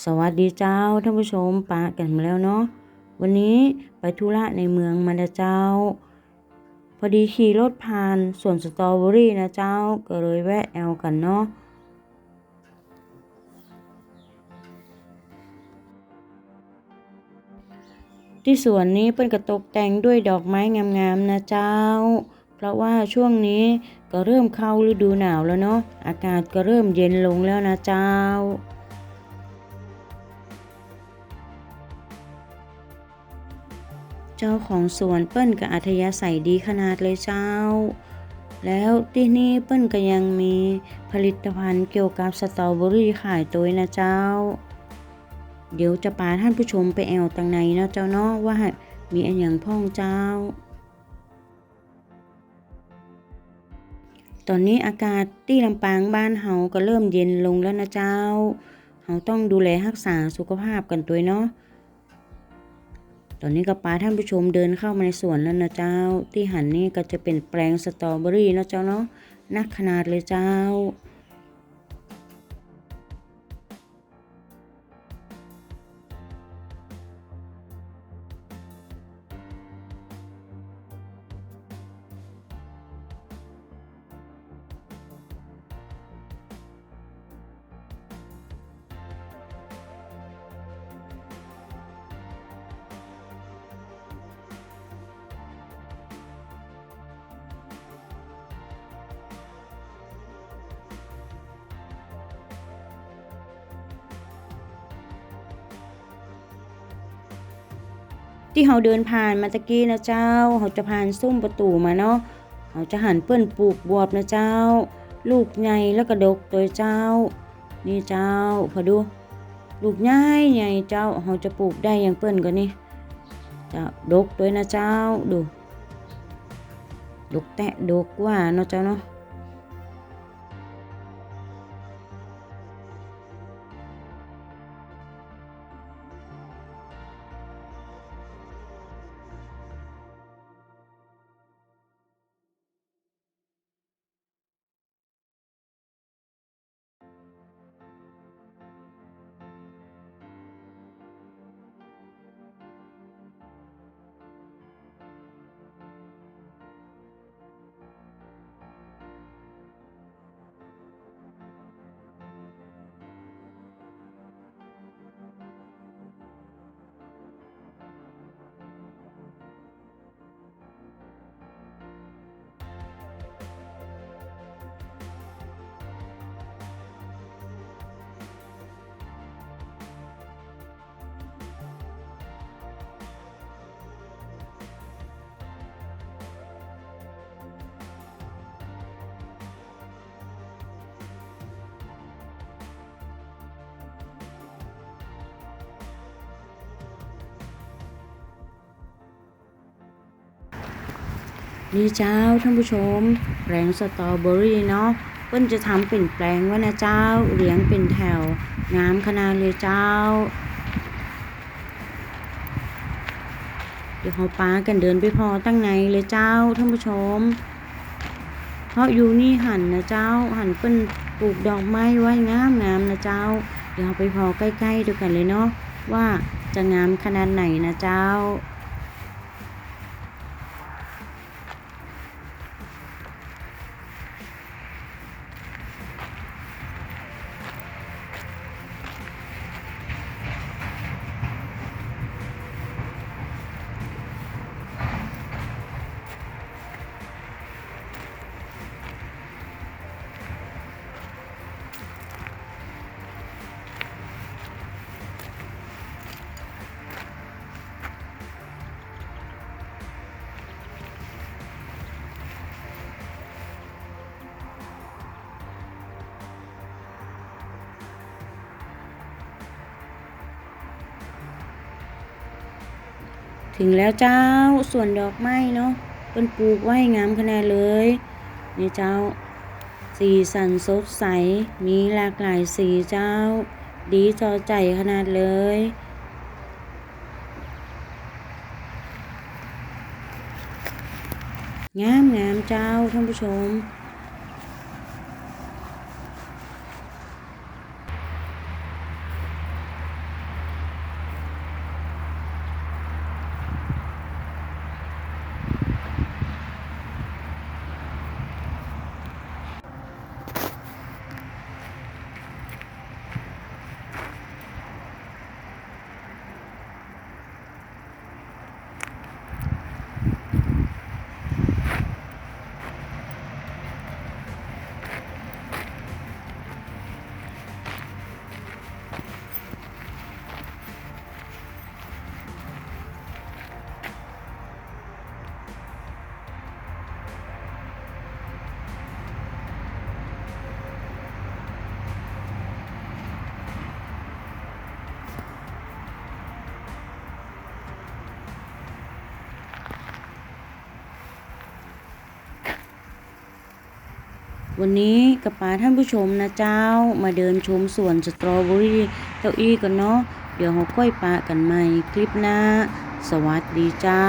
สวัสดีเจ้าท่านผู้ชมปากันมาแล้วเนาะวันนี้ไปธุระในเมืองมาเจ้า พอดีขี่รถผ่านสวนสตรอเบอรี่นะเจ้าก็เลยแวะแอลกันเนาะที่สวนนี้เปิ้นก็ตกแต่งด้วยดอกไม้งามๆนะเจ้า เพราะว่าช่วงนี้ก็เริ่มเข้าฤดูหนาวแล้วเนาะอากาศก็เริ่มเย็นลงแล้วนะเจ้า เจ้าของสวนเปิ้นกับอัธยาศัยดีขนาดเลยเจ้า แล้วที่นี่เปิ้นก็ยังมีผลิตภัณฑ์เกี่ยวกับสตรอเบอรี่ขายตัวนะเจ้า เดี๋ยวจะพาท่านผู้ชมไปแอวตังในนะเจ้าเนาะว่ามีอันอย่างพ่องเจ้า ตอนนี้อากาศที่ลำปางบ้านเฮาก็เริ่มเย็นลงแล้วนะเจ้า เฮาต้องดูแลรักษาสุขภาพกันตัวเนาะ ตอนนี้ก็ปาท่านผู้ชมเดินเข้ามาในสวนแล้วนะเจ้า ที่หันนี่ก็จะเป็นแปลงสตรอเบอรี่นะเจ้าเนาะนักขนาดเลยเจ้า ที่เราเดินผ่านมาตะกี้นะเจ้าเราจะผ่านซุ้มประตูมาเนาะเราจะหันเปิ้นปลูกบวบนะเจ้า ลูกใหญ่แล้วก็ดกตัวเจ้า นี่เจ้าพอดู ลูกใหญ่ใหญ่เจ้าเราจะปลูกได้อย่างเปิ้นก็นี่เจ้าดกตัวนะเจ้าดู ดกแตะดกว่าเนาะเจ้าเนาะ นี่เจ้าท่านผู้ชมแปลงสตรอเบอรี่เนาะเปิ้นจะทำเป็นแปลงไว้นะเจ้าเลี้ยงเป็นแถวงามขนาดเลยเจ้า เดี๋ยวเขาป้ากันเดินไปพอตั้งในเลยเจ้าท่านผู้ชม เพราะอยู่นี่หันนะเจ้าหันเปิ้นปลูกดอกไม้ไว้งามงามนะเจ้า เดี๋ยวเราไปพอใกล้ๆดูกันเลยเนาะว่าจะงามขนาดไหนนะเจ้า ถึงแล้วเจ้าส่วนดอกไม้เนาะเป็นปลูกไว้งามขนาดเลยนี่เจ้า สีสันสดใสมีหลากหลายสีเจ้า ดีจอใจขนาดเลยงามงามเจ้าท่านผู้ชม วันนี้กับป๋าท่านผู้ชมนะเจ้ามาเดินชมสวนสตรอเบอรี่เต้าอี้กันเนาะเดี๋ยวเราค่อยปะกันใหม่คลิปหน้า สวัสดีเจ้า